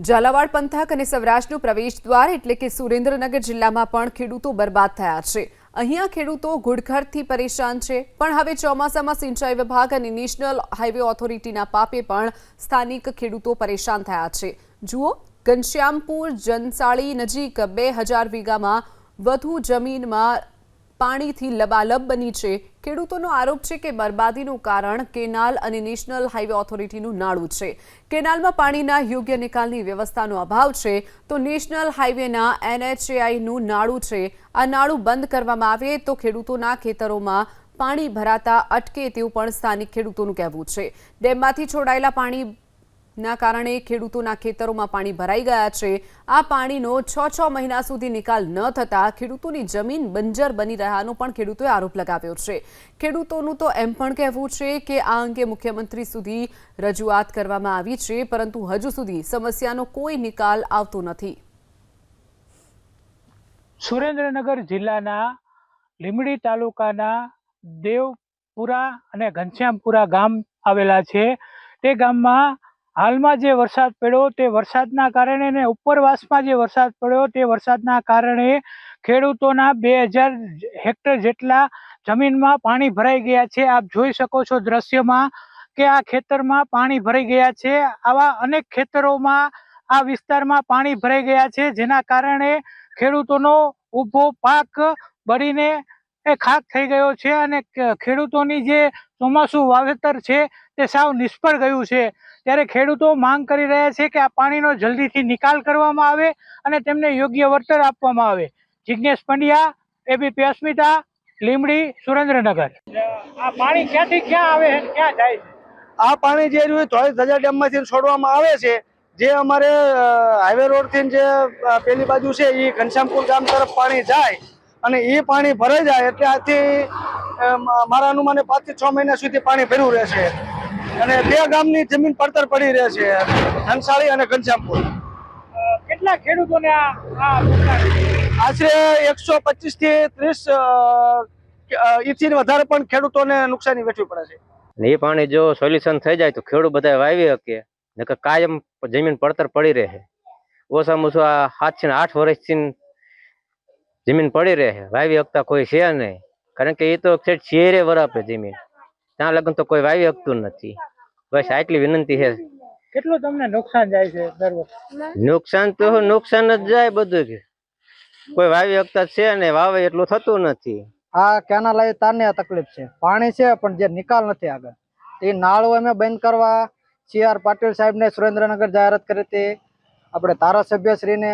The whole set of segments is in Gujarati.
ઝાલાવાડ પંથક અને સૌરાષ્ટ્રનું પ્રવેશ દ્વાર એટલે કે સુરેન્દ્રનગર જિલ્લામાં પણ ખેડૂતો બરબાદ થયા છે. અહીંયા ખેડૂતો ઘુડખરથી પરેશાન છે. પણ હવે ચોમાસામાં સિંચાઈ વિભાગ અને નેશનલ હાઈવે ઓથોરિટીના પાપે પણ સ્થાનિક ખેડૂતો પરેશાન થયા છે. જુઓ, ઘનશ્યામપુર, જનસાળી નજીક બે હજાર વીઘામાં વધુ જમીનમાં પાણીથી લબાલબ બની છે. ખેડૂતોનો આરોપ છે કે બરબાદીનું કારણ કેનાલ અને નેશનલ હાઈવે ઓથોરિટીનું નાળું છે. કેનાલમાં પાણીના યોગ્ય નિકાલની વ્યવસ્થાનો અભાવ છે, તો નેશનલ હાઈવેના એનએચએઆઈનું નાળું છે. આ નાળું બંધ કરવામાં આવે તો ખેડૂતોના ખેતરોમાં પાણી ભરાતા અટકે તેવું પણ સ્થાનિક ખેડૂતોનું કહેવું છે. ડેમમાંથી છોડાયેલા પાણીના કારણે ખેડૂતોના ખેતરોમાં પાણી ભરાઈ ગયા છે. આ પાણીનો છ છ મહિના સુધી નિકાલ ન થતા ખેડૂતોની જમીન બંજર બની રહ્યાનો પણ ખેડૂતોએ આરોપ લગાવ્યો છે. ખેડૂતોનું તો એમ પણ કહેવું છે કે આ અંગે મુખ્યમંત્રી સુધી રજૂઆત કરવામાં આવી છે, પરંતુ હજુ સુધી સમસ્યાનો કોઈ નિકાલ આવતો નથી. સુરેન્દ્રનગર જિલ્લાના લીંબડી તાલુકાના દેવપુરા અને ઘનશ્યામપુરા ગામ આવેલા છે. તે ગામમાં હાલમાં જે વરસાદ પડ્યો તે વરસાદના કારણે ને ઉપરવાસમાં જે વરસાદ પડ્યો તે વરસાદના કારણે ખેડૂતોના બે હજાર હેક્ટર જેટલા જમીનમાં પાણી ભરાઈ ગયા છે. આપ જોઈ શકો છો દ્રશ્યમાં કે આ ખેતરમાં પાણી ભરાઈ ગયા છે. આવા અનેક ખેતરોમાં આ વિસ્તારમાં પાણી ભરાઈ ગયા છે, જેના કારણે ખેડૂતોનો ઊભો પાક બળીને એ ખાક થઈ ગયો છે અને ખેડૂતોની જે ચોમાસું વાવેતર છે તે સાવ નિષ્ફળ ગયું છે. ત્યારે ખેડૂતો માંગ કરી રહ્યા છે કે આ પાણીનો જલ્દીથી નિકાલ કરવામાં આવે અને તેમને યોગ્ય વળતર આપવામાં આવે. જિજ્ઞેશ પંડ્યા એબીપી અસ્મિતા લીમડી સુરેન્દ્રનગર. આ પાણી ક્યાંથી ક્યાં આવે ક્યાં જાય આ પાણી જે રહ્યું ચોવીસ હજાર ડેમમાંથી છોડવામાં આવે છે. જે અમારે હાઈવે રોડથી જે પેલી બાજુ છે એ ઘનશ્યામપુર ગામ તરફ પાણી જાય. અને એ પાણી ભરાઈ જાય એટલે આથી મારા અનુમાને પાંચથી છ મહિના સુધી પાણી ભર્યું રહેશે. અને બે ગામની જમીન પડતર પડી રહે છે ધનસાળી અને ઘનશ્યામપુર. કેટલા ખેડૂતોને? આશરે એકસો પચીસથી ત્રીસ ઇથી વધારે પણ ખેડૂતોને નુકસાની વેઠવી પડે છે. ને એ પાણી જો સોલ્યુશન થઈ જાય તો ખેડૂત બધા વાવી શકે નકર કાયમ જમીન પડતર પડી રહે. ઓછામાં ઓછું આ સાતથી આઠ વર્ષથી જમીન પડી રહે વાવી શકતા કોઈ છે નહીં. કારણ કે એ તો છેક શેરે વરાપે જમીન. ત્યાં લગન તો કોઈ વાવી શકતું નથી. બસ આટલી વિનંતી છે. કેટલું તમને નુકસાન જાય છે દર વખતે? નુકસાન તો નુકસાન જ જાય બધું. કોઈ વાવી શકતા છે ને વાવે એટલું થતું નથી. આ કેનાલ તારની આ તકલીફ છે. પાણી છે પણ જે નિકાલ નથી આગળ. એ નાળું અમે બંધ કરવા સી આર પાટીલ સાહેબને સુરેન્દ્રનગર જાહેરાત કરી હતી. આપણે ધારાસભ્યશ્રીને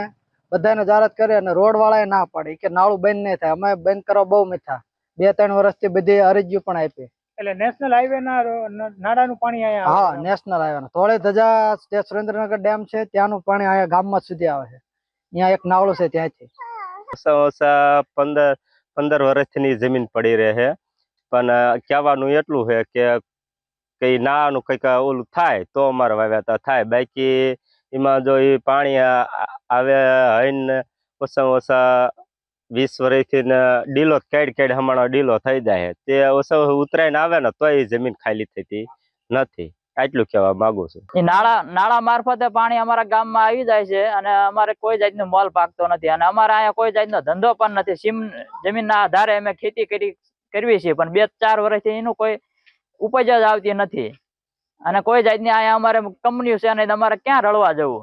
બધાને જાહેરાત કરી અને રોડ વાળાએ ના પાડી. કે નાળું બંધ નહીં થાય. અમે બંધ કરવા બહુ મીઠા. બે ત્રણ વર્ષથી બધી અરજીઓ પણ આપી. એટલે નેશનલ હાઈવે ના નાળાનું પાણી અહીંયા હા નેશનલ હાઈવે થોડે ધજા જે સુરેન્દ્રનગર ડેમ છે ત્યાંનું પાણી અહીંયા ગામમાં સુધી આવે છે. અહીંયા એક નાળું છે ત્યાંથી. ઓછા પંદર પંદર વર્ષની જમીન પડી રહે છે. પણ કહેવાનું એટલું છે કે કઈ નાનું કંઈક ઓલું થાય તો અમારે વાવ્યાતા થાય. બાકી એમાં જો એ પાણી આવે હઈને ઓછામાં ઓછા વીસ વર્ષથી ડીલો કેડ કેડ હમણાં ડીલો થઈ જાય તે ઓછા ઓછું ઉતરાઈને આવે ને તોય જમીન ખાલી થતી નથી. આટલું કહેવા માંગુ છું. એ નાળા નાળા મારફતે પાણી અમારા ગામમાં આવી જાય છે અને અમારે કોઈ જાતનું મોલ પાકતો નથી અને અમારે અહીંયા કોઈ જાતનો ધંધો પણ નથી. સીમ, જમીનના આધારે અમે ખેતી કરી કરવી છીએ પણ બે ચાર વર્ષથી એનું કોઈ ઉપજ જ આવતી નથી. અને કોઈ જાતની અહીંયા અમારે કંપનીઓ છે અને અમારે ક્યાં રળવા જવું?